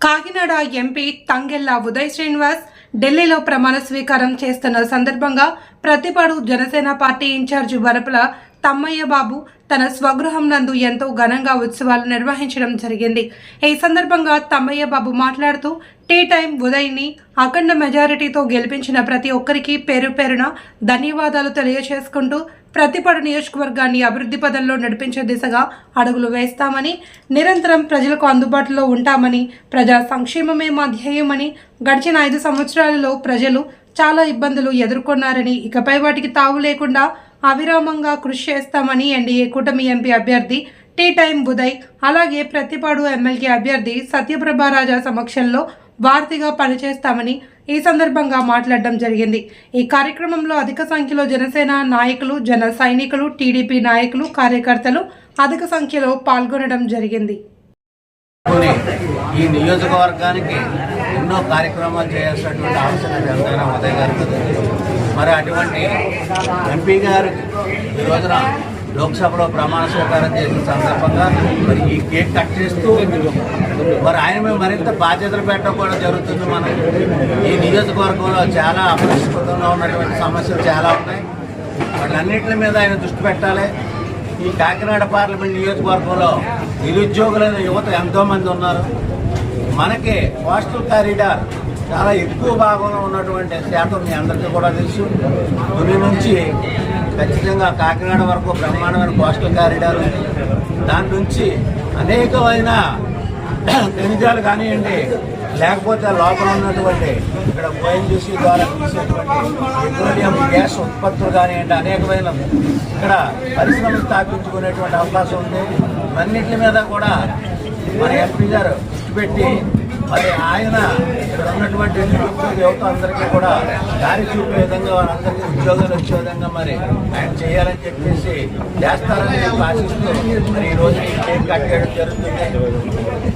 Kakinada MP Thangella Uday Srinivas ఢిల్లీలో ప్రమాణ స్వీకారం చేస్తున్న సందర్భంగా Prathipadu Janasena party in charge Varapula Thammayya Babu తన స్వగృహం నందు ఎంతో ఘనంగా ఉత్సవాలు నిర్వహించడం జరిగింది. ఈ సందర్భంగా తమ్మయ్య బాబు మాట్లాడుతూ టీ టైం ఉదయ్ని అఖండ మెజారిటీతో గెలిపించిన ప్రతి ఒక్కరికి పేరు పేరున ధన్యవాదాలు తెలియజేసుకుంటూ ప్రతిపాడు నియోజకవర్గాన్ని అభివృద్ధి పదంలో నడిపించే దిశగా అడుగులు వేస్తామని నిరంతరం ప్రజలకు అందుబాటులో ఉంటామని ప్రజా సంక్షేమమే మా ధ్యేయమని గడిచిన ఐదు సంవత్సరాలలో ప్రజలు చాలా ఇబ్బందులు ఎదుర్కొన్నారని ఇకపై వాటికి తావు లేకుండా అవిరామంగా కృషి చేస్తామని ఎన్డీఏ కూటమి ఎంపీ అభ్యర్థి టీ టైం ఉదయ్ అలాగే ప్రతిపాడు ఎమ్మెల్యే అభ్యర్థి సత్యప్రభారాజా సమక్షంలో వారధిగా పనిచేస్తామని ఈ సందర్భంగా మాట్లాడడం జరిగింది. ఈ కార్యక్రమంలో అధిక సంఖ్యలో జనసేన నాయకులు జన సైనికులు టీడీపీ నాయకులు కార్యకర్తలు అధిక సంఖ్యలో పాల్గొనడం జరిగింది. ఈ నియోజకవర్గానికి ఎన్నో కార్యక్రమాలు చేయాల్సినటువంటి అవసరం ఎంతైనా ఉదయ్ గారికి మరి అటువంటి ఎంపీ గారు ఈ రోజున లోక్సభలో ప్రమాణ స్వీకారం చేసిన సందర్భంగా మరి ఈ కేక్ కట్ చేస్తూ మరి ఆయన మీద మరింత బాధ్యతలు పెట్టడం కూడా జరుగుతుంది మనం ఈ నియోజకవర్గంలో చాలా అపరిష్కృతంగా ఉన్నటువంటి సమస్యలు చాలా ఉన్నాయి. వాటన్నిటి మీద ఆయన దృష్టి పెట్టాలి. ఈ కాకినాడ పార్లమెంట్ నియోజకవర్గంలో నిరుద్యోగులైన యువత ఎంతోమంది ఉన్నారు. మనకి కోస్టల్ కారిడార్ చాలా ఎక్కువ భాగంలో ఉన్నటువంటి శాతం మీ అందరికీ కూడా తెలుసు. తుని నుంచి ఖచ్చితంగా కాకినాడ వరకు బ్రహ్మాండమైన కోస్టల్ కారిడార్ ఉంది. దాని నుంచి అనేకమైన ఖనిజాలు కానివ్వండి లేకపోతే లోపల ఉన్నటువంటి ఇక్కడ ఓఎన్జీసీ ద్వారా తీసేటువంటి పెట్రోలియం గ్యాస్ ఉత్పత్తులు కానివ్వండి అనేకమైన ఇక్కడ పరిశ్రమలు స్థాపించుకునేటువంటి అవకాశం ఉంది. అన్నింటి మీద కూడా మన ఎంపీ గారు దృష్టి పెట్టి మరి ఆయన ఉన్నటువంటి నిరుద్యోగ యువత అందరికీ కూడా దారి చూపే విధంగా వారందరికీ ఉద్యోగాలు వచ్చే విధంగా మరి ఆయన చేయాలని చెప్పేసి చేస్తారని ఆశిస్తూ మరి ఈ రోజు కేక్ కట్ చేయడం జరుగుతుంది.